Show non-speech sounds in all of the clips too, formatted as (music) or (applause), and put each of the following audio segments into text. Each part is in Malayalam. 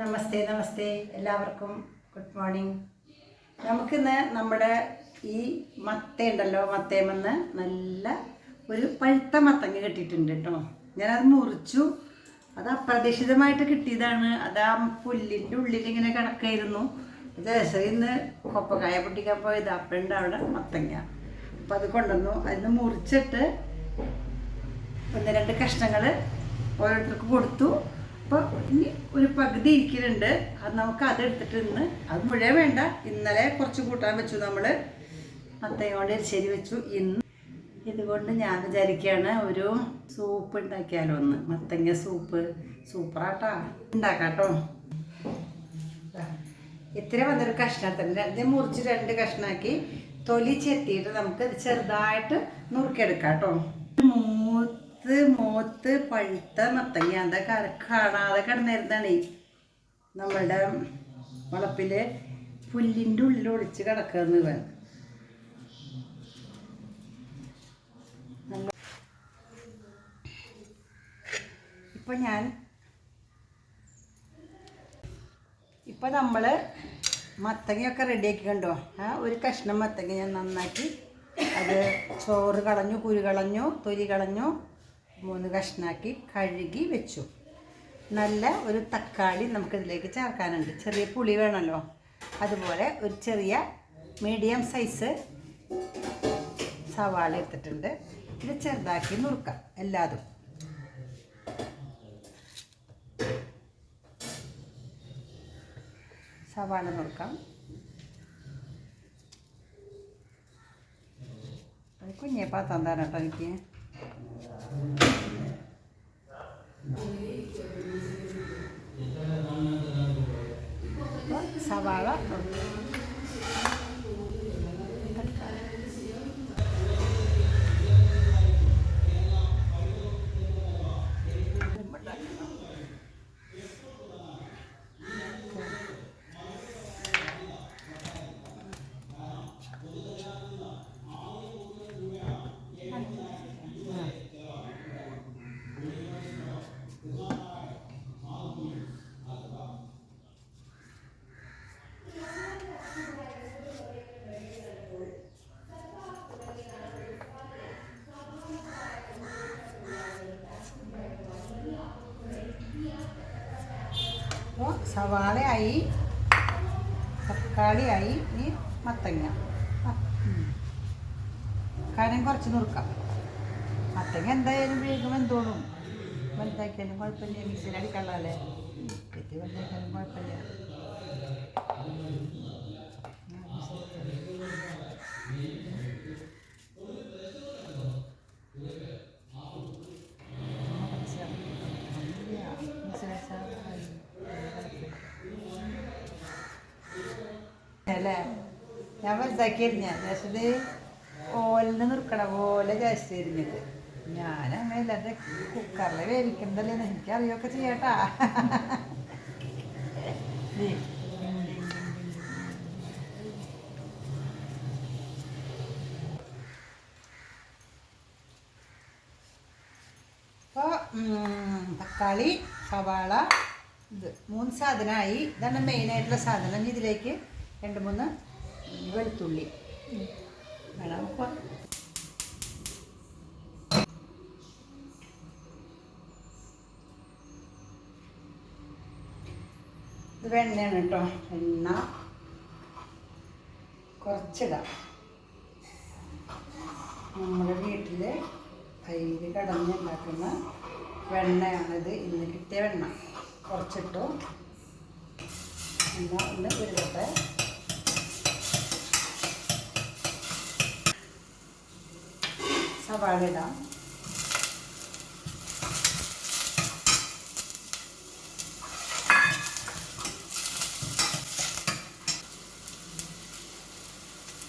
നമസ്തേ നമസ്തേ എല്ലാവർക്കും. Good morning. നമുക്കിന്ന് നമ്മുടെ ഈ മത്ത ഉണ്ടല്ലോ മത്തേമെന്ന് നല്ല ഒരു പഴുത്ത മത്തങ്ങ കിട്ടിയിട്ടുണ്ട് കേട്ടോ. ഞാനത് മുറിച്ചു. അത് അപ്രതീക്ഷിതമായിട്ട് കിട്ടിയതാണ്. അത് ആ പുല്ലിന്റെ ഉള്ളിൽ ഇങ്ങനെ കിടക്കായിരുന്നു ജയശ്രീ ഇന്ന് കൊപ്പക്കായ പൊട്ടിക്കാൻ പോയത്. അപ്പഴുണ്ട് അവിടെ മത്തങ്ങ. അപ്പം അത് കൊണ്ടുവന്നു. അതിന് മുറിച്ചിട്ട് ഒന്ന് രണ്ട് കഷ്ണങ്ങൾ ഓരോരുത്തർക്ക് കൊടുത്തു. ഇനി ഒരു പകുതി ഇരിക്കുന്നുണ്ട് അത് നമുക്ക് അത് എടുത്തിട്ട് ഇന്ന് അത് മുഴുവൻ വേണ്ട. ഇന്നലെ കുറച്ച് കൂട്ടാൻ വെച്ചു നമ്മൾ അത്തയോടെ ശരി വെച്ചു. ഇന്ന് ഇതുകൊണ്ട് ഞാൻ വിചാരിക്കുകയാണ് ഒരു സൂപ്പ് ഉണ്ടാക്കിയാലോ ഒന്ന് മത്തങ്ങ സൂപ്പ്. സൂപ്പറാട്ടാ. ഉണ്ടാക്കാട്ടോ. ഇത്ര വന്നൊരു കഷ്ണത്തിന് രണ്ട് മുറിച്ച് രണ്ട് കഷ്ണാക്കി തൊലി ചെത്തിയിട്ട് നമുക്ക് ചെറുതായിട്ട് നുറുക്കിയെടുക്കാം കേട്ടോ. മൂത്ത് മൂത്ത് പഴുത്ത മത്തങ്ങ. എന്താ കാണാതെ കിടന്നിരുന്നാണ്. നമ്മളുടെ വളപ്പിൽ പുല്ലിന്റെ ഉള്ളിൽ ഒളിച്ച് കിടക്കുന്നത് വേണം ഇപ്പൊ ഞാൻ ഇപ്പം നമ്മൾ മത്തങ്ങയൊക്കെ റെഡിയാക്കി കണ്ടോ? ആ ഒരു കഷ്ണം മത്തങ്ങ ഞാൻ നന്നാക്കി അത് ചോറ് കളഞ്ഞു കുരു കളഞ്ഞു തൊലി കളഞ്ഞു. മൂന്ന് കഷ്ണാക്കി കഴുകി വെച്ചു. നല്ല ഒരു തക്കാളി നമുക്കിതിലേക്ക് ചേർക്കാനുണ്ട്. ചെറിയ പുളി വേണമല്ലോ. അതുപോലെ ഒരു ചെറിയ മീഡിയം സൈസ് സവാള എടുത്തിട്ടുണ്ട്. ഇത് ചെറുതാക്കി നുറുക്കാം എല്ലാതും. സവാള നുറുക്കാം. കുഞ്ഞേ പാത്രം തരാം കേട്ടോ എനിക്ക്. സവാള. സവാളയായി തക്കാളിയായി ഈ മത്തങ്ങ. കനം കുറച്ച് നുറുക്കാം. മത്തങ്ങ എന്തായാലും വേഗം എന്തോളും വലുതാക്കിയാലും കുഴപ്പമില്ല മിക്സിയിൽ അടിക്കള്ളല്ലേ വലുതാക്കിയാലും കുഴപ്പമില്ല. അല്ലേ? ഞാൻ വലുതാക്കി എരിഞ്ഞ ജാസ്ത് ഓലിന് നിൽക്കണ പോലെ ജാസ്തി എരിഞ്ഞത് ഞാൻ അങ്ങനെ ഇല്ലാതെ കുക്കറിൽ വേവിക്കണ്ടല്ലേ എനിക്കറിയൊക്കെ ചെയ്യട്ടാ. അപ്പോൾ തക്കാളി സവാള ഇത് മൂന്ന് സാധനമായി ഇതാണ് മെയിനായിട്ടുള്ള സാധനം. ഇതിലേക്ക് രണ്ട് മൂന്ന് വെളുത്തുള്ളി. വേണം നമുക്ക് ഇത് വെണ്ണയാണ് കേട്ടോ. എണ്ണ. കുറച്ചിടാം. നമ്മുടെ വീട്ടിൽ തൈര് കടഞ്ഞ് ഉണ്ടാക്കുന്ന വെണ്ണയാണിത് ഇന്ന് കിട്ടിയ വെണ്ണ. കുറച്ചിട്ടു. എന്നാ ഒന്ന് ഉരുളട്ടെ സവാള ഇടാം.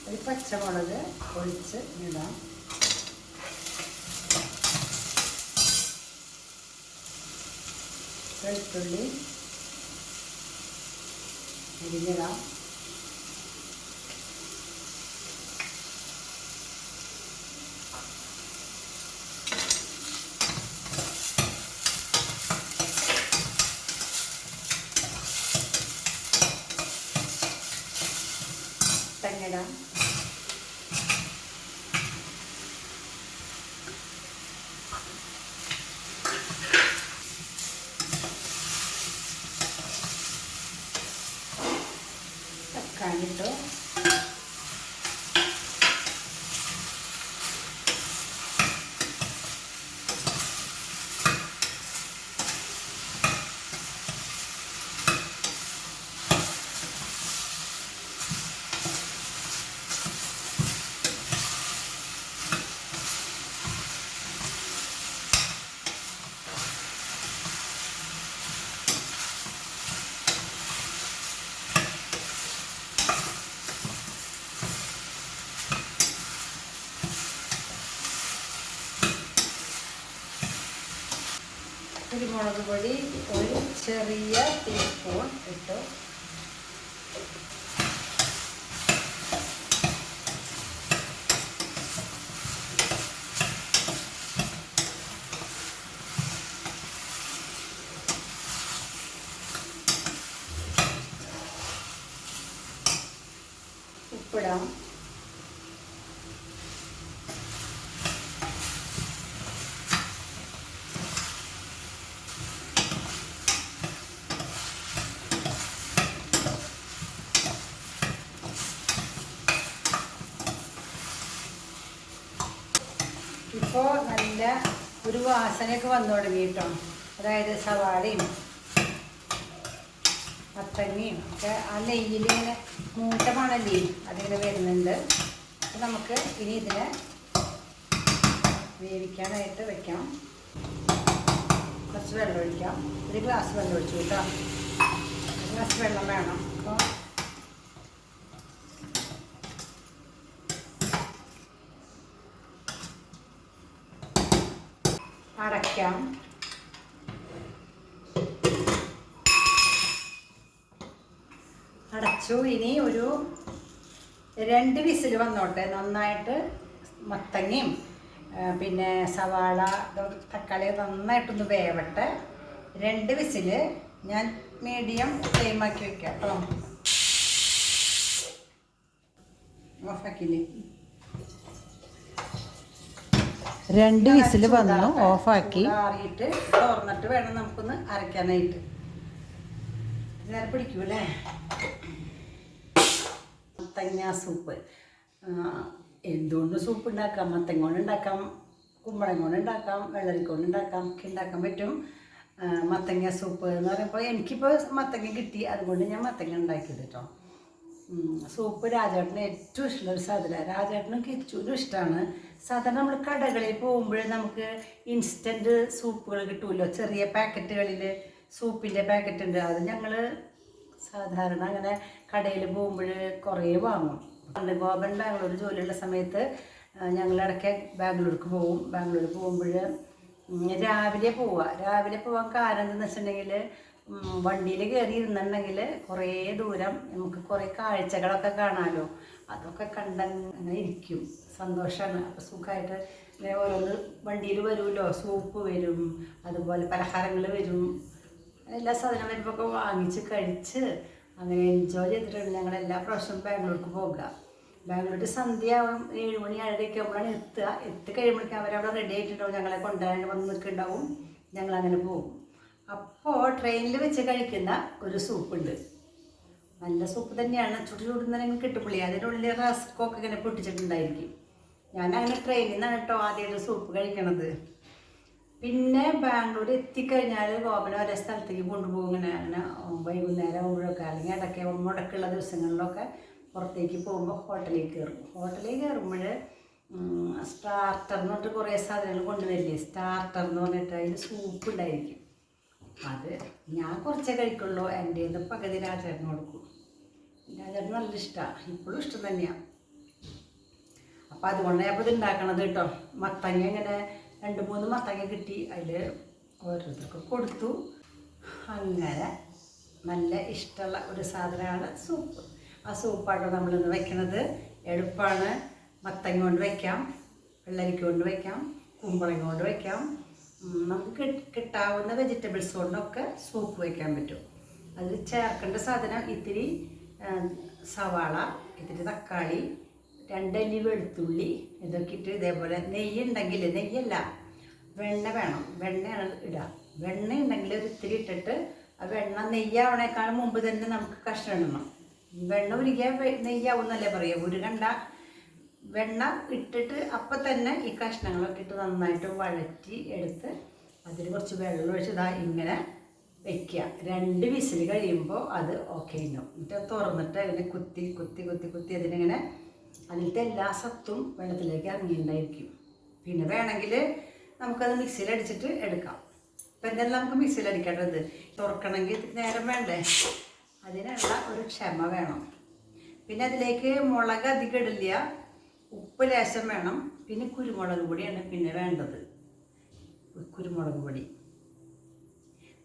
ഒരു പച്ചമുളക് ഒഴിച്ച് ഇടാം. വെളുത്തുള്ളി അരിഞ്ഞിടാം ഇടാം തക്കാളി ഇട്ടു കുരുമുളക് പൊടി ഒരു ചെറിയ ടീസ്പൂൺ ഇട്ടു ഉപ്പിടാം ഇപ്പോൾ നല്ല ഒരു വാസനയൊക്കെ വന്നു തുടങ്ങി കേട്ടോ അതായത് സവാളയും മത്തങ്ങയും ഒക്കെ ആ നെയ്യിൽ ഇങ്ങനെ മൂട്ട മണല്ലേ അതിങ്ങനെ വരുന്നുണ്ട്. അപ്പം നമുക്ക് ഇനി ഇതിനെ വേവിക്കാനായിട്ട് വെക്കാം. കുറച്ച് വെള്ളം ഒഴിക്കാം. ഒരു ഗ്ലാസ് വെള്ളം ഒഴിച്ചു കേട്ടോ. ഒരു ഗ്ലാസ് വെള്ളം വേണം. അപ്പോൾ അടയ്ക്കാം അടച്ചു. ഇനി ഒരു രണ്ട് വിസിൽ വന്നോട്ടെ. നന്നായിട്ട് മത്തങ്ങയും പിന്നെ സവാള തക്കാളി നന്നായിട്ടൊന്ന് വേവട്ടെ. രണ്ട് വിസിൽ ഞാൻ മീഡിയം ഫ്ലെയിമാക്കി വെക്കാം. കേട്ടോ ഓഫാക്കില്ലേ രണ്ട് വിസിൽ വന്നു ഓഫാക്കി ആറിയിട്ട് തുറന്നിട്ട് വേണം നമുക്കൊന്ന് അരയ്ക്കാനായിട്ട്. നേരെ പിടിക്കൂലേ മത്തങ്ങ സൂപ്പ്. എന്തുകൊണ്ട് സൂപ്പ് ഉണ്ടാക്കാം? മത്തങ്ങ കൊണ്ട് ഉണ്ടാക്കാം കുമ്പളം കൊണ്ട് ഉണ്ടാക്കാം വെള്ളരിക്കൊണ്ട് ഉണ്ടാക്കാം ഒക്കെ ഉണ്ടാക്കാൻ പറ്റും. മത്തങ്ങ സൂപ്പ് എന്ന് പറയുമ്പോൾ എനിക്കിപ്പോൾ മത്തങ്ങ കിട്ടി. അതുകൊണ്ട് ഞാൻ മത്തങ്ങ ഉണ്ടാക്കിയത് കേട്ടോ സൂപ്പ് രാജേട്ടന് ഏറ്റവും ഇഷ്ടമുള്ള ഒരു സാധനമാണ് രാജേട്ടനും കിച്ചൂരും ഇഷ്ടമാണ് സാധാരണ നമ്മൾ കടകളിൽ പോകുമ്പോൾ നമുക്ക് ഇൻസ്റ്റന്റ് സൂപ്പുകൾ കിട്ടുമല്ലോ ചെറിയ പാക്കറ്റുകളിൽ സൂപ്പിന്റെ പാക്കറ്റ് ഉണ്ട്. അത് ഞങ്ങൾ സാധാരണ അങ്ങനെ കടയിൽ പോകുമ്പോൾ കുറേ വാങ്ങും. പണ്ട് ഗോപൻ ബാംഗ്ലൂർ ജോലിയുള്ള സമയത്ത് ഞങ്ങൾ ഇടയ്ക്ക് ബാംഗ്ലൂർക്ക് പോകും ബാംഗ്ലൂർ പോകുമ്പോൾ രാവിലെ പോവുക രാവിലെ പോകാൻ കാരണം എന്താണെന്ന് വെച്ചിട്ടുണ്ടെങ്കിൽ വണ്ടിയിൽ കയറി ഇരുന്നുണ്ടെങ്കിൽ കുറേ ദൂരം നമുക്ക് കുറേ കാഴ്ചകളൊക്കെ കാണാമല്ലോ അതൊക്കെ കണ്ടങ്ങനെ ഇരിക്കും. സന്തോഷമാണ് അപ്പോൾ സുഖമായിട്ട് ഇങ്ങനെ ഓരോന്ന് വണ്ടിയിൽ വരുമല്ലോ. സൂപ്പ് വരും അതുപോലെ പലഹാരങ്ങൾ വരും. എല്ലാ സാധനം വരുമ്പോൾ ഒക്കെ വാങ്ങിച്ച് കഴിച്ച് അങ്ങനെ എൻജോയ് ചെയ്തിട്ടുണ്ട്. ഞങ്ങൾ എല്ലാ പ്രാവശ്യവും ബാംഗ്ലൂർക്ക് പോകുക ബാംഗ്ലൂർ സന്ധ്യയാവും ഏഴ് മണി ഏഴരയൊക്കെ ആകുമ്പോഴാണ് എത്തുക. എത്തി കഴിയുമ്പോഴേക്കും അവരവിടെ റെഡി ആയിട്ടുണ്ടാവും. ഞങ്ങളെ കൊണ്ടുവരാൻ വന്ന് നിൽക്കുന്നുണ്ടാവും. ഞങ്ങളങ്ങനെ പോകും. അപ്പോൾ ട്രെയിനിൽ വെച്ച് കഴിക്കുന്ന ഒരു സൂപ്പുണ്ട്. നല്ല സൂപ്പ് തന്നെയാണ്. ചുടു ചുടുന്നതിന് കിട്ടുമ്പളേ അതിനുള്ളിൽ റസ്കൊക്കെ ഇങ്ങനെ പൊട്ടിച്ചിട്ടുണ്ടായിരിക്കും. ഞാൻ അങ്ങനെ ട്രെയിനിൽ നിന്നാണ് കേട്ടോ ആദ്യമായിട്ട് സൂപ്പ് കഴിക്കണത്. പിന്നെ ബാംഗ്ലൂർ എത്തിക്കഴിഞ്ഞാൽ ഗോപന ഒരേ സ്ഥലത്തേക്ക് കൊണ്ടുപോകും ഇങ്ങനെ. അങ്ങനെ വൈകുന്നേരം ആകുമ്പോഴൊക്കെ അല്ലെങ്കിൽ ഇടയ്ക്ക് മുടക്കുള്ള ദിവസങ്ങളിലൊക്കെ പുറത്തേക്ക് പോകുമ്പോൾ ഹോട്ടലിൽ കയറും. ഹോട്ടലിൽ കയറുമ്പോൾ സ്റ്റാർട്ടർ എന്ന് പറഞ്ഞിട്ട് കുറേ സാധനങ്ങൾ കൊണ്ടുവരില്ലേ? സ്റ്റാർട്ടർ എന്ന് പറഞ്ഞിട്ട് അതിൽ സൂപ്പ് ഉണ്ടായിരിക്കും. അത്. ഞാൻ കുറച്ചേ കഴിക്കുള്ളൂ. എന്റെ ഇത് പകുതി രാജേട്ടന് കൊടുക്കും. രാജേട്ടന് നല്ല ഇഷ്ടമാണ് ഇപ്പോഴും ഇഷ്ടം തന്നെയാണ് അപ്പം അതുകൊണ്ട് ഞാൻ ഇത് ഉണ്ടാക്കണത് കേട്ടോ മത്തങ്ങ ഇങ്ങനെ രണ്ട് മൂന്ന് മത്തങ്ങ കിട്ടി. അതിൽ ഓരോരുത്തർക്ക് കൊടുത്തു. അങ്ങനെ നല്ല ഇഷ്ടമുള്ള ഒരു സാധനമാണ് സൂപ്പ്. ആ സൂപ്പാട്ടോ നമ്മളിന്ന് വെക്കണത്. എളുപ്പമാണ് മത്തങ്ങ കൊണ്ട് വയ്ക്കാം വെള്ളരിക്ക കൊണ്ട് വയ്ക്കാം കുമ്പളങ്ങ കൊണ്ട് വയ്ക്കാം നമുക്ക് കിട്ട്- കിട്ടാവുന്ന വെജിറ്റബിൾസ് കൊണ്ടൊക്കെ സൂപ്പ് വയ്ക്കാൻ പറ്റും. അതിൽ ചേർക്കേണ്ട സാധനം ഇത്തിരി സവാള ഇത്തിരി തക്കാളി രണ്ടല്ലി വെളുത്തുള്ളി ഇതൊക്കെ ഇട്ട് ഇതേപോലെ നെയ്യ് ഉണ്ടെങ്കിൽ നെയ്യല്ല വെണ്ണ വേണം. വെണ്ണയാണ് ഇടുക വെണ്ണ ഉണ്ടെങ്കിൽ ഒരു ഇത്തിരി ഇട്ടിട്ട് ആ വെണ്ണ നെയ്യാവണേക്കാളും മുമ്പ് തന്നെ നമുക്ക് കഷ്ണം ഇടണം. വെണ്ണ ഉരുകിയാൽ നെയ്യാവും എന്നല്ലേ പറയുക ഉരുകണ്ട വെണ്ണ ഇട്ടിട്ട് അപ്പം തന്നെ ഈ കഷ്ണങ്ങളൊക്കെ ഇട്ട് നന്നായിട്ട് വഴറ്റി എടുത്ത് അതിൽ കുറച്ച് വെള്ളം ഒഴിച്ച് ഇതാ ഇങ്ങനെ വെക്കുക രണ്ട് വിസിൽ കഴിയുമ്പോൾ അത് ഓക്കെ ഉണ്ടാവും എന്നിട്ട് തുറന്നിട്ട് അതിനെ കുത്തി കുത്തി കുത്തി കുത്തി അതിനിങ്ങനെ അതിലത്തെ എല്ലാ സത്തും വെള്ളത്തിലേക്ക് ഇറങ്ങിയിട്ടുണ്ടായിരിക്കും. പിന്നെ വേണമെങ്കിൽ നമുക്കത് മിക്സിയിലടിച്ചിട്ട് എടുക്കാം. ഇപ്പം എന്തായാലും നമുക്ക് മിക്സിയിൽ അടിക്കേണ്ടത് തുറക്കണമെങ്കിൽ നേരം വേണ്ടേ? അതിനുള്ള ഒരു ക്ഷമ വേണം. പിന്നെ അതിലേക്ക് മുളക് അധികം ഇടില്ല. ഉപ്പ് ലേശം വേണം പിന്നെ കുരുമുളക് പൊടിയാണ് പിന്നെ വേണ്ടത്. കുരുമുളക് പൊടി.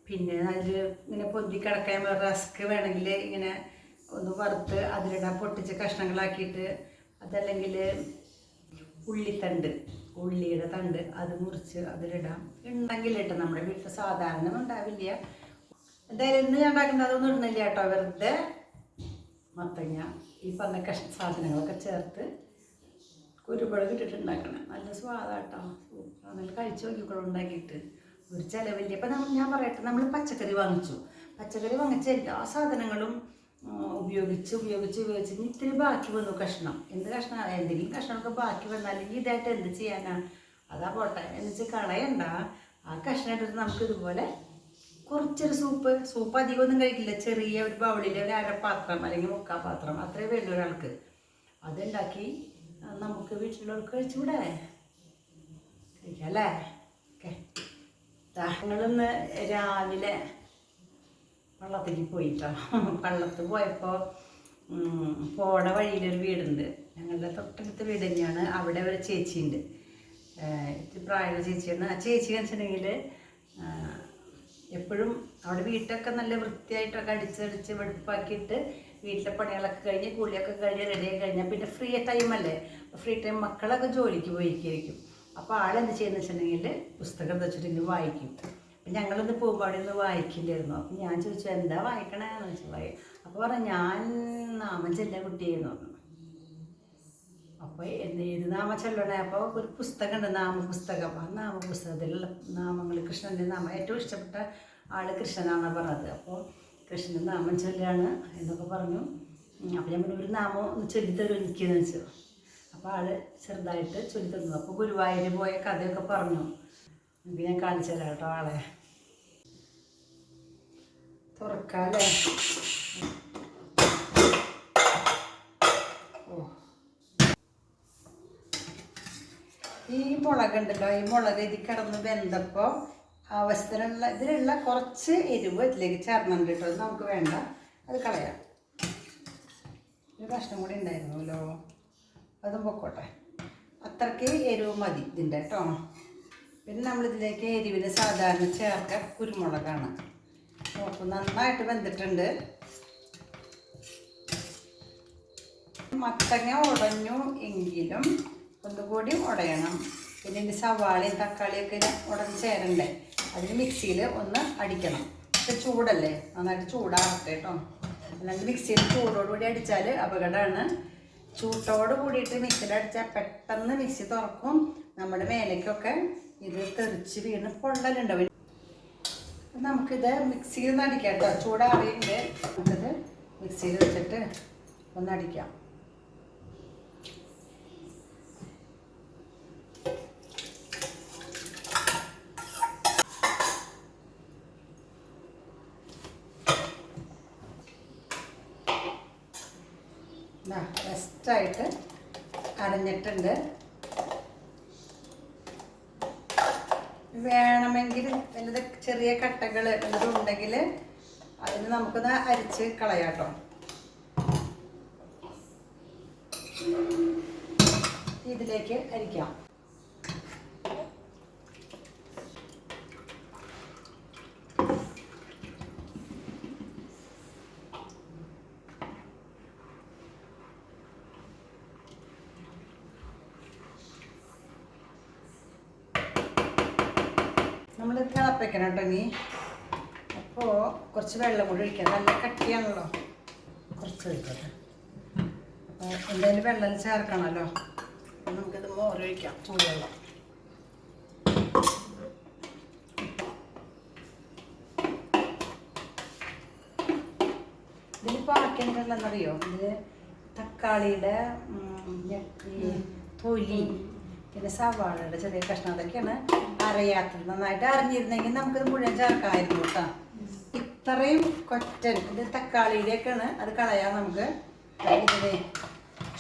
പിന്നെ അതിൽ ഇങ്ങനെ പൊന്തി കിടക്കാൻ റസ്ക് വേണമെങ്കിൽ ഇങ്ങനെ ഒന്ന് വറുത്ത് അതിലിടാൻ പൊട്ടിച്ച് കഷ്ണങ്ങളാക്കിയിട്ട് അതല്ലെങ്കിൽ ഉള്ളിത്തണ്ട് ഉള്ളിയുടെ തണ്ട് അത് മുറിച്ച് അതിലിടാം. ഉണ്ടെങ്കിൽ ഇട്ട് നമ്മുടെ വീട്ടിൽ സാധാരണ ഉണ്ടാവില്ല. എന്തായാലും ഇന്ന് ഞാൻ ഉണ്ടാക്കുന്നത് അതൊന്നും ഇടുന്നില്ല കേട്ടോ വെറുതെ മത്തങ്ങ ഈ പറഞ്ഞ കഷ്ണ സാധനങ്ങളൊക്കെ ചേർത്ത് കുരുമുളക് ഇട്ടിട്ട് ഉണ്ടാക്കണം നല്ല സ്വാദാട്ടോ. നല്ല കഴിച്ചു നോക്കിക്കോളും ഉണ്ടാക്കിയിട്ട്. ഒരു ചിലവില്ല. ഇപ്പം നമ്മൾ ഞാൻ പറയട്ടെ നമ്മൾ പച്ചക്കറി വാങ്ങിച്ചു. പച്ചക്കറി വാങ്ങിച്ച എല്ലാ സാധനങ്ങളും ഉപയോഗിച്ച് ഉപയോഗിച്ച് ഉപയോഗിച്ച് ഇത്തിരി ബാക്കി വന്നു കഷ്ണം. എന്ത് കഷ്ണം? എന്തെങ്കിലും കഷ്ണമൊക്കെ ബാക്കി ഇനി ഇതായിട്ട് എന്ത് ചെയ്യാനാ? അതാ പോട്ടെ. എന്ന് വെച്ചാൽ കളയണ്ട. ആ കഷ്ണം എടുത്ത് നമുക്ക് ഇതുപോലെ കുറച്ചൊരു സൂപ്പ് സൂപ്പ് അധികമൊന്നും കഴിക്കില്ല. ചെറിയ ഒരു ബൗളിൽ ഒരു അരപ്പാത്രം അല്ലെങ്കിൽ മുക്കാൽ പാത്രം അത്രേ വേണ്ടു ഒരാൾക്ക്. അതുണ്ടാക്കി നമുക്ക് വീട്ടിലുള്ളവർക്ക് കഴിച്ചുകൂടെ? കഴിക്കാം അല്ലേ ഓക്കെ ഞങ്ങളിന്ന് രാവിലെ വള്ളത്തേക്ക് പോയിട്ടോ? വള്ളത്ത് പോയപ്പോൾ പോണ വഴിയിലൊരു വീടുണ്ട്. ഞങ്ങളുടെ തൊട്ടടുത്ത വീട് തന്നെയാണ്. അവിടെ ഒരു ചേച്ചിയുണ്ട്. പ്രായമുള്ള ചേച്ചിയാണ്. ആ ചേച്ചി വെച്ചിട്ടുണ്ടെങ്കിൽ എപ്പോഴും അവിടെ വീട്ടൊക്കെ നല്ല വൃത്തിയായിട്ടൊക്കെ അടിച്ചടിച്ച് വെടുപ്പാക്കിയിട്ട് വീട്ടിലെ പണികളൊക്കെ കഴിഞ്ഞ് കുളിയൊക്കെ കഴിഞ്ഞ് റെഡിയായി കഴിഞ്ഞാൽ പിന്നെ ഫ്രീ ടൈം അല്ലേ? ഫ്രീ ടൈം മക്കളൊക്കെ ജോലിക്ക് പോയിരിക്കും അപ്പോൾ ആളെന്ത് ചെയ്യുന്ന വെച്ചിട്ടുണ്ടെങ്കിൽ പുസ്തകം വെച്ചിട്ടുണ്ടെങ്കിൽ വായിക്കും. അപ്പം ഞങ്ങളിന്ന് പോകുമ്പോൾ അവിടെ വായിക്കില്ലായിരുന്നു. അപ്പം ഞാൻ ചോദിച്ചു എന്താ വായിക്കണേന്ന് വെച്ചു വായി അപ്പോൾ പറഞ്ഞു ഞാൻ നാമം ചെല്ല പറഞ്ഞു അപ്പോൾ ഏത് നാമ ചൊല്ലണേ അപ്പോൾ ഒരു പുസ്തകമുണ്ട് നാമപുസ്തകം. ആ നാമപുസ്തകത്തിലുള്ള നാമങ്ങൾ കൃഷ്ണന്റെ നാമം. ഏറ്റവും ഇഷ്ടപ്പെട്ട ആൾ കൃഷ്ണനാണ് പറഞ്ഞത്. അപ്പോൾ കൃഷ്ണന്റെ നാമം ചൊല്ലാണ് എന്നൊക്കെ പറഞ്ഞു. അപ്പോൾ ഞാൻ ഒരു നാമം ഒന്ന് ചൊല്ലിത്തരും എനിക്കെന്ന് വെച്ചു. അപ്പോൾ ആൾ ചെറുതായിട്ട് ചൊല്ലിത്തന്നു. അപ്പോൾ ഗുരുവായൂർ പോയ കഥയൊക്കെ പറഞ്ഞു. എനിക്ക് ഞാൻ കാണിച്ചു തരാം കേട്ടോ ആളെ. തുറക്കാല്ലേ? ഈ മുളകുണ്ടല്ലോ ഈ മുളക് ഇതിൽ കിടന്ന് വെന്തപ്പോൾ ആവശ്യത്തിനുള്ള ഇതിലുള്ള കുറച്ച് എരിവ് ഇതിലേക്ക് ചേർന്നുണ്ട് കേട്ടോ. നമുക്ക് വേണ്ട. അത് കളയാം. ഒരു കഷ്ണം കൂടി ഉണ്ടായിരുന്നല്ലോ അതും പൊക്കോട്ടെ. അത്രയ്ക്ക് എരിവ് മതി ഇതിന്റെ കേട്ടോ. പിന്നെ നമ്മളിതിലേക്ക് എരിവിന് സാധാരണ ചേർക്ക കുരുമുളകാണ്. നോക്കൂ നന്നായിട്ട് വെന്തിട്ടുണ്ട്. മത്തങ്ങ ഉടഞ്ഞു എങ്കിലും ഒന്നുകൂടി ഉടയണം. പിന്നെ ഇതിന്റെ സവാളയും തക്കാളിയൊക്കെ ഉടഞ്ഞ് ചേരണ്ടേ? അതിന് മിക്സിയിൽ ഒന്ന് അടിക്കണം. പക്ഷെ ചൂടല്ലേ? നന്നായിട്ട് ചൂടാകട്ടെ കേട്ടോ. അല്ലാണ്ട് മിക്സിയിൽ ചൂടോടുകൂടി അടിച്ചാൽ അപകടമാണ് ചൂട്ടോട് കൂടിയിട്ട് മിക്സിയിൽ അടിച്ചാൽ പെട്ടെന്ന് മിക്സി തുറക്കും. നമ്മുടെ മേലേക്കൊക്കെ ഇത് തെറിച്ച് വീണ് പൊള്ളലുണ്ടാവും നമുക്കിത് മിക്സിയിൽ നിന്ന് അടിക്കാം കേട്ടോ. ചൂടാറിയിട്ട് നമുക്കിത് മിക്സിയിൽ വെച്ചിട്ട് ഒന്ന് അടിക്കാം ബെസ്റ്റായിട്ട് അരഞ്ഞിട്ടുണ്ട് വേണമെങ്കിൽ വലുത് ചെറിയ കട്ടകൾ ഉണ്ടെങ്കിൽ അതിന് നമുക്കൊന്ന് അരിച്ച് കളയാട്ടോ ഇതിലേക്ക് അരിക്കാം. തിളപ്പിക്കണം കേട്ടോ ഇനി. അപ്പോൾ കുറച്ച് വെള്ളം കൂടി ഒഴിക്കാം. നല്ല കട്ടിയാണല്ലോ. കുറച്ച് ഒഴിക്കട്ടെ. അപ്പോൾ എന്തായാലും വെള്ളം ചേർക്കണമല്ലോ നമുക്കിത് മോരൊഴിക്കാം ചൂടുവെള്ളം. ഇതിലിപ്പോൾ ആക്കേണ്ടതെന്നറിയോ ഇത് തക്കാളിയുടെ തൊലി. പിന്നെ സവാളയുടെ ചെറിയ കഷ്ണം അതൊക്കെയാണ് അറിയാത്തത് നന്നായിട്ട് അറിഞ്ഞിരുന്നെങ്കിൽ നമുക്ക് മുഴുവൻ ചേർക്കാമായിരുന്നു കേട്ടോ. ഇത്രയും കൊറ്റൻ ഇത് തക്കാളിയിലേക്കാണ് അത് കളയാൻ നമുക്ക്. ഇതിന്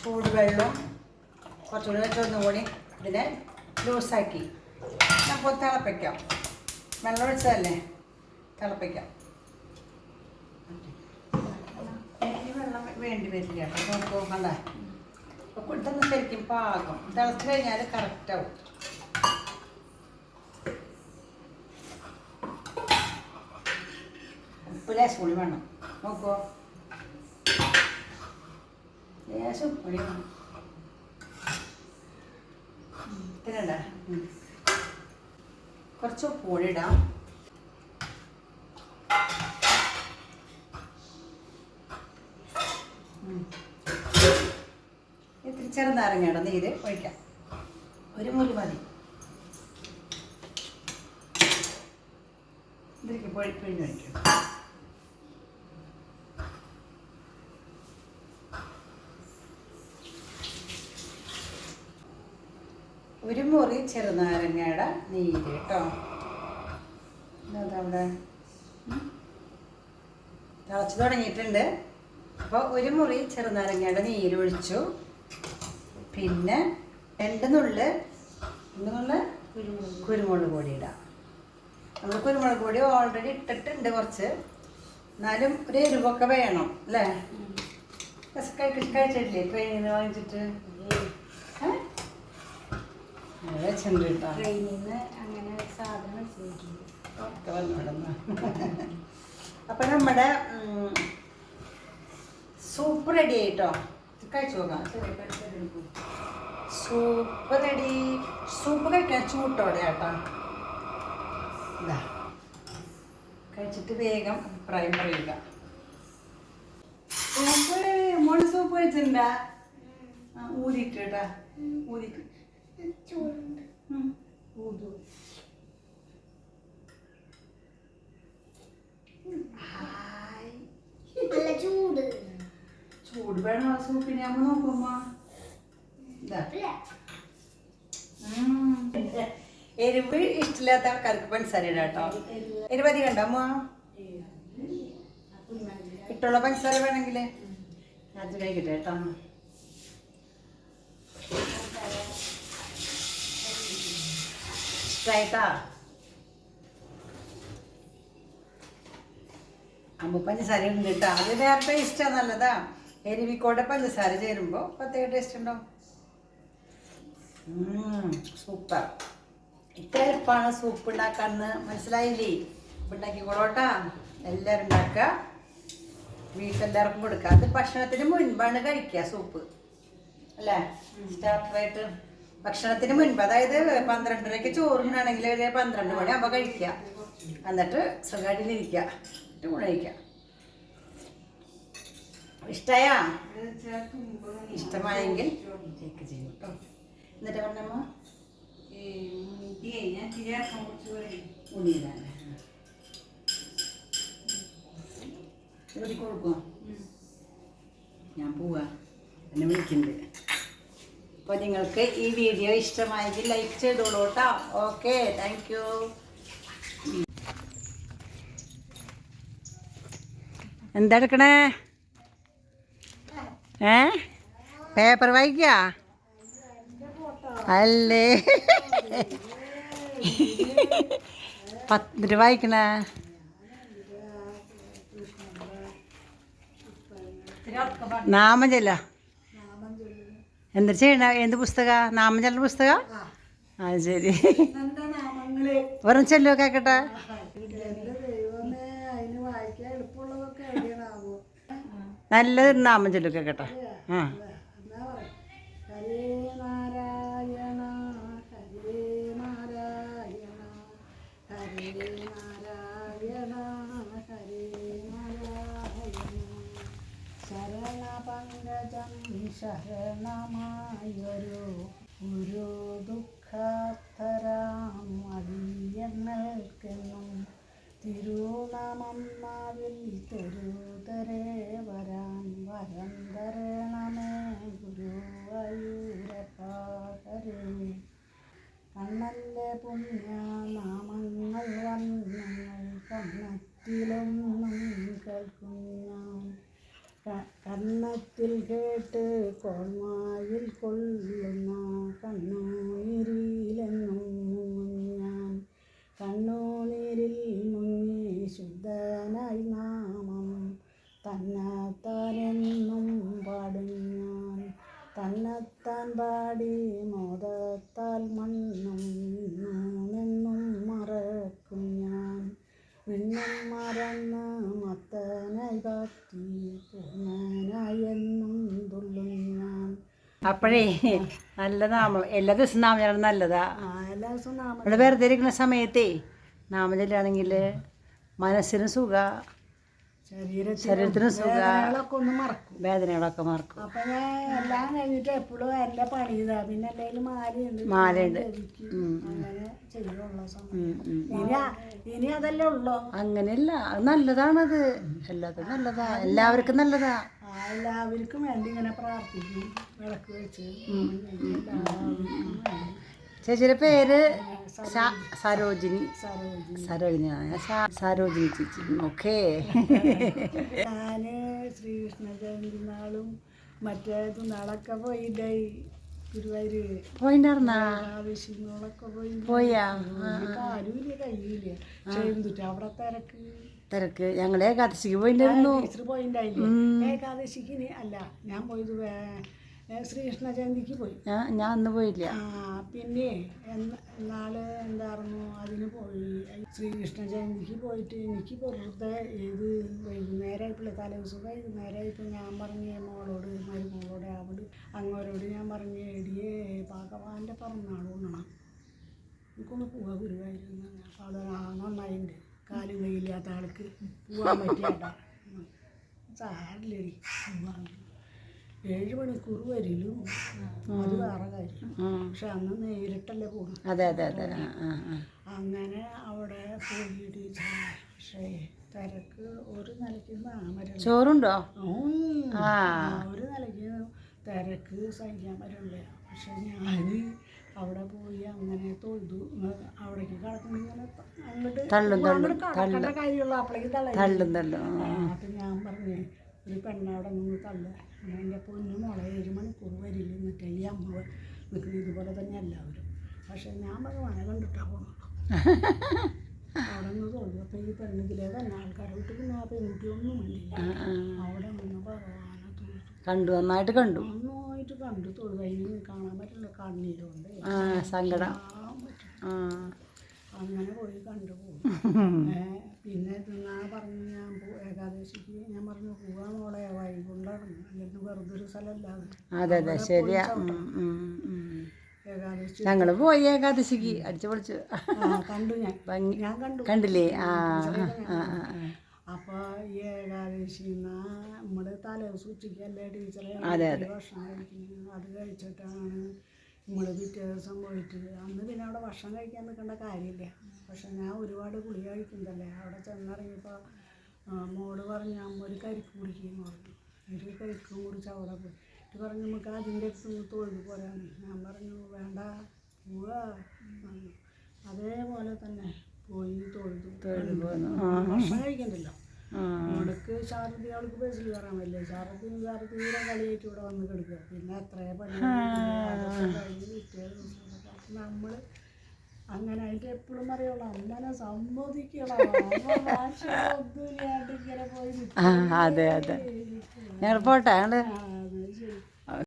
ചൂടുവെള്ളം കുറച്ചുകൂടി വെച്ചൊന്നും കൂടി ഇതിനെ ലൂസാക്കി. നമുക്ക് തിളപ്പിക്കാം. വെള്ളം ഒഴിച്ചതല്ലേ? തിളപ്പിക്കാം. വെള്ളം വേണ്ടി വരില്ല കേട്ടോ. നമുക്ക് നോക്കണ്ട ഇതൊന്ന് ശരിക്കും പാകം. തിളച്ച് കഴിഞ്ഞാൽ കറക്റ്റാവും ഉപ്പ് ലേശം പുളി വേണം. നോക്കുമോ ലേശം പുളി വേണം. തിരണ്ട കുറച്ച് ഉപ്പ് ഇടാം. ഇത്തിരി ചെറുനാരങ്ങയുടെ നീര് ഒഴിക്കാം. ഒരു മുറി മതി. ഇതിലേക്ക് പൊഴി പിഴിഞ്ഞൊഴിക്കും ഒരു മുറി ചെറുനാരങ്ങയുടെ നീര് കേട്ടോ. അതവിടെ തിളച്ച് തുടങ്ങിയിട്ടുണ്ട്. അപ്പോൾ ഒരു മുറി ചെറുനാരങ്ങയുടെ നീര് ഒഴിച്ചു. പിന്നെ രണ്ട് നുള്ള് രണ്ട് നുള്ള് കുരുമുളക് പൊടി ഇടാം. നമ്മൾ കുരുമുളക് പൊടി ഓൾറെഡി ഇട്ടിട്ടുണ്ട് കുറച്ച്. എന്നാലും ഒരു എരിവൊക്കെ വേണം അല്ലേ? കഴിച്ചിട്ടില്ലേ ട്രെയിനിൽ നിന്ന് വാങ്ങിച്ചിട്ട്? അപ്പൊ വെച്ചിട്ടുണ്ട് കേട്ടോ. ട്രെയിനിൽ നിന്ന് അങ്ങനെ സാധനം വെച്ചിട്ടുണ്ട് ഒക്കെ വന്നോടുന്ന. അപ്പം നമ്മുടെ സൂപ്പ് റെഡി ആയിട്ടോ? കഴിച്ചു നോക്കാം. സൂപ്പ് റെഡി സൂപ്പ് കഴിക്കാൻ ചൂട്ടോടെ ഇതാ. കഴിച്ചിട്ട് വേഗം അഭിപ്രായം പറയുക സൂപ്പ് മോൾ സൂപ്പ് കഴിച്ചിട്ടുണ്ടാ? ഊതിയിട്ട് കേട്ടാ. ഊതിയിട്ട് ഊത് ഊതു ഹായ് നല്ല ചൂട് ചൂട് വേണം ആ സൂപ്പിന് അമ്മ നോക്കുമ്പോ. എരിവ് ഇഷ്ടമില്ലാത്ത ആൾക്കാർക്ക് പഞ്ചസാര ഇടാം കേട്ടോ. എരിവ് അധികം ഉണ്ടോ അമ്മ? ഇട്ടുള്ള പഞ്ചസാര വേണമെങ്കിൽ അത് കഴിക്കട്ടെ കേട്ടോ ഇഷ്ടായിട്ടാ അമ്മ പഞ്ചസാര ഉണ്ട് കേട്ടോ. അത് വേറെ ടേസ്റ്റാ നല്ലതാ. എരിവിക്കോടെ പഞ്ചസാര ചേരുമ്പോൾ പ്രത്യേക ടേസ്റ്റ് ഉണ്ടാവും സൂപ്പർ ഇത്ര എളുപ്പമാണ് സൂപ്പ് ഉണ്ടാക്കാന്ന്. മനസ്സിലായില്ലേ? ഉണ്ടാക്കിക്കോളോട്ടാ. എല്ലാവരും ഉണ്ടാക്കുക. വീട്ടിലെല്ലാവർക്കും കൊടുക്കുക. അത് ഭക്ഷണത്തിന് മുൻപാണ് കഴിക്കുക സൂപ്പ് അല്ലേ? സ്റ്റാർട്ടറായിട്ട് ഭക്ഷണത്തിന് മുൻപ് അതായത് പന്ത്രണ്ടരയ്ക്ക് ചോറിനാണെങ്കിൽ ഒരു പന്ത്രണ്ട് മണി ആകുമ്പോൾ കഴിക്കുക. എന്നിട്ട് സുഖമായിട്ടിരിക്കുക എന്നിട്ട് കഴിക്കുക ഇഷ്ടമായ ഇഷ്ടമായെങ്കിൽ ലൈക്ക് ചെയ്യൂ കേട്ടോ എന്നിട്ട് പറഞ്ഞമ്മ ഉണ്ണിയിലാണ് ഇവിടെ കൊടുക്കുമോ ഞാൻ പോവാ. എന്നെ വിളിക്കുന്നുണ്ട് അപ്പോൾ നിങ്ങൾക്ക് ഈ വീഡിയോ ഇഷ്ടമായെങ്കിൽ ലൈക്ക് ചെയ്തോളൂ കേട്ടോ. ഓക്കെ താങ്ക് യു എന്താ എടുക്കണേ? ഏ? പേപ്പർ വായിക്കുക അല്ലേ? പത്തിട്ട് വായിക്കണ. നാമം ചെല്ല. എന്താ ചെയ്യണ? എന്ത് പുസ്തക? നാമം ചെല്ലുന്ന പുസ്തക? ആ ശരി. വെറും ചെല്ലോ കേക്കട്ടെ നല്ലത് നാമം ചെല്ലു കേക്കട്ടെ ആ ഹരേ നാരായണ ഹരേ നാരായണ നാമം നാരായണ കേട്ടോ. ആ. ശരണമായൊരു ഒരു ദുഃഖത്തരാം അടിയങ്ങൾക്കെന്നും തിരുനാമന്നാവിൽ മാവിൽ വരാൻ വരം തരണമേ ഗുരുവായൂരപ്പാകരേ കണ്ണന്റെ പുണ്യനാമങ്ങൾ വന്നങ്ങൾ കണ്ണത്തിലൊന്നും കേൾക്കുന്ന. കണ്ണത്തിൽ കേട്ട് കോൺമായിൽ കൊള്ളുന്ന കണ്ണുനീരിലെന്നും മുങ്ങും ഞാൻ. കണ്ണുനീരിൽ മുങ്ങി ശുദ്ധനായി നാമം തന്നെത്താനെന്നും പാടും ഞാൻ. തന്നെത്താൻ പാടി മോദത്താൽ മണ്ണും നിന്നും മറക്കും ഞാൻ. നിന്നും മറന്ന് മത്തനായി കാത്തി പൂർണനായി എന്നും തുള്ളും ഞാൻ. അപ്പോഴേ നല്ല നാമം. എല്ലാ ദിവസവും നാമം നല്ലതാ. എല്ലാ ദിവസവും നാമ ഇവിടെ വെറുതെ ഇരിക്കുന്ന സമയത്തേ നാമജലാണെങ്കിൽ മനസ്സിന് സുഖ. ശരീരത്തിന് സുഖങ്ങളൊക്കെ ഒന്ന് മറക്കും. വേദനകളൊക്കെ മറക്കും. അപ്പൊ ഞാൻ എല്ലാം കഴിഞ്ഞിട്ട് എപ്പോഴും എല്ലാ പണി ഇതാ. പിന്നെ എന്തെങ്കിലും മാലയുണ്ട് മാലയുണ്ട്. അങ്ങനെ സമയം. ഇനി അതല്ലേ ഉള്ളോ? അങ്ങനെയല്ല. അത് നല്ലതാണത്. എല്ലാത്തിനും നല്ലതാ. എല്ലാവർക്കും നല്ലതാ. എല്ലാവർക്കും വേണ്ടി ഇങ്ങനെ പ്രാർത്ഥിക്കും. വിളക്ക് വെച്ച്. എല്ലാവർക്കും. ചേച്ചിയുടെ പേര്? സരോജിനി. സരോജിനി. സരോജിനി. ചേച്ചി. ഓക്കെ. (laughs) ഞാൻ ശ്രീകൃഷ്ണ ജയന്തി നാളും മറ്റേത് നാളൊക്കെ പോയില്ലേ? ഗുരുവായൂര്. പോയിണ്ടായിരുന്നാ? ആവശ്യങ്ങളൊക്കെ പോയി? പോയാ കാലുമില്ല കയ്യില്ല ചേർന്നിട്ട് അവിടെ തിരക്ക്. തിരക്ക്. ഞങ്ങളെ ഏകാദശിക്ക് പോയിണ്ടായിരുന്നു. പോയിണ്ടായില്ലേ? ഏകാദശിക്ക് അല്ല ഞാൻ പോയത് വേ- ശ്രീകൃഷ്ണ ജയന്തിക്ക് പോയി. ഞാൻ ഞാൻ അന്ന് പോയില്ല. ആ പിന്നെ നാൾ എന്തായിരുന്നു അതിന് പോയി. ശ്രീകൃഷ്ണ ജയന്തിക്ക് പോയിട്ട് എനിക്ക് വെറുതെ ഏത് വൈകുന്നേരമായപ്പോഴേ തലേ ദിവസം വൈകുന്നേരമായപ്പോൾ ഞാൻ പറഞ്ഞ മോളോട് മരുമോളോട് അവൾ അങ്ങോരോട് ഞാൻ പറഞ്ഞ എടിയെ ഭഗവാന്റെ പിറന്നാൾ എനിക്കൊന്ന് പോവാ ഗുരുവായിരുന്നു അപ്പോൾ അവിടെ ആ നന്നായിട്ടുണ്ട് കാലും കൈയില്ലാത്ത ആൾക്ക് പോവാൻ പറ്റിയാട്ടാ സാരില്ലടി പോവാൻ ഏഴ് മണിക്കൂർ വരിലും അത് വേറെ കാര്യം പക്ഷെ അന്ന് നേരിട്ടല്ലേ പോകണം അതെ അതെ അതെ. അങ്ങനെ അവിടെ പോയിട്ട് പക്ഷേ തിരക്ക് ഒരു നിലയ്ക്ക് താമരല്ല ചോറുണ്ടോ. ഒരു നിലയ്ക്ക് തിരക്ക് സഹിക്കാൻ പറ്റില്ല പക്ഷെ ഞാൻ അവിടെ പോയി അങ്ങനെ തൊഴുതു. അവിടേക്ക് കടക്കുമ്പോൾ അങ്ങോട്ട് തള്ളും, തള്ളും, തള്ളി. തള്ളും തള്ളും. അപ്പം ഞാൻ പറഞ്ഞു ഒരു പെണ്ണവിടെ നിന്ന് തള്ള എന്റെ പൊന്നു മോളെ ഏഴ് മണിക്കൂർ വരില്ല. എന്നിട്ട് ഈ അമ്മ നിൽക്കുന്നത് ഇതുപോലെ തന്നെ എല്ലാവരും. പക്ഷെ ഞാൻ ഭഗവാനെ കണ്ടിട്ടാ പോകുന്നുള്ളൂ അവിടെ നിന്ന് തോന്നി അപ്പം ഈ പെണ്ണിതിലെ തന്നെ ആൾക്കാരെ വിട്ട് പിന്നെ ആ പെൺകുട്ടിയൊന്നും ആ. അവിടെ നിന്ന് ഭഗവാനെ തൊഴുതു. കണ്ടു നന്നായിട്ട് കണ്ടു. നന്നായിട്ട് കണ്ടു. തൊഴുതു. കാണാൻ പറ്റില്ല കണ്ണീരുണ്ട് ആ സങ്കടം. അങ്ങനെ പോയി കണ്ടു പോകും പിന്നെ തിന്നാ പറഞ്ഞു ഞാൻ ഏകാദശിക്ക് ഞാൻ പറഞ്ഞു പോവാ മോളെ വൈകുണ്ടായിരുന്നു അല്ലെങ്കിൽ വെറുതെ ഒരു സ്ഥലമല്ലാതെ അതെ അതെ ശരിയാ. ഏകാദശി. ഞങ്ങൾ പോയി ഏകാദശിക്ക് അടിച്ചു പൊളിച്ചു. കണ്ടു ഞാൻ. ഞാൻ കണ്ടു. കണ്ടില്ലേ? ആ അപ്പോൾ ഈ ഏകാദശി നമ്മൾ തലേ സൂക്ഷിക്കല്ലേ ടീച്ചറെ അതെ, അതെ. ഭക്ഷണം കഴിക്കുന്നത്? അത് കഴിച്ചിട്ടാണ് നമ്മൾ പിറ്റേ ദിവസം പോയിട്ട് അന്ന് പിന്നെ അവിടെ ഭക്ഷണം കഴിക്കാൻ നിൽക്കേണ്ട കാര്യമില്ല. പക്ഷെ ഞാൻ ഒരുപാട് ഗുളി കഴിക്കുന്നതല്ലേ അവിടെ ചെന്നിറങ്ങിയപ്പോൾ മോൾ പറഞ്ഞ അമ്മ ഒരു കരിക്ക് കുടിക്കുമെന്ന് പറഞ്ഞു. ഒരു കരിക്കും കുടിച്ച് അവിടെ പോയി. ഇത് പറഞ്ഞു നമുക്ക് അതിന്റെ അടുത്ത് നിന്ന് തൊഴുതു പോരാന്ന്. ഞാൻ പറഞ്ഞു വേണ്ട പോവാ അതേപോലെ തന്നെ പോയി തൊഴുതു. ഭക്ഷണം കഴിക്കണ്ടല്ലോ. ആ. ശാരദി അവൾക്ക് ബസ്സിൽ കയറാൻ പറ്റില്ല. ശാരദി ശാരദി തീരെ കളിയായിട്ട് ഇവിടെ വന്ന് കിടക്കുക. പിന്നെ എത്രയോ പണി നമ്മൾ അങ്ങനെ അതിന്റെ എപ്പോഴും പറയുള്ളൂ അമ്മനെ സമ്മതിക്കണം. ഒന്നുമില്ലാണ്ട് ഇങ്ങനെ പോയി അതെ അതെ. ഞങ്ങൾ പോട്ടെ. ഞങ്ങൾ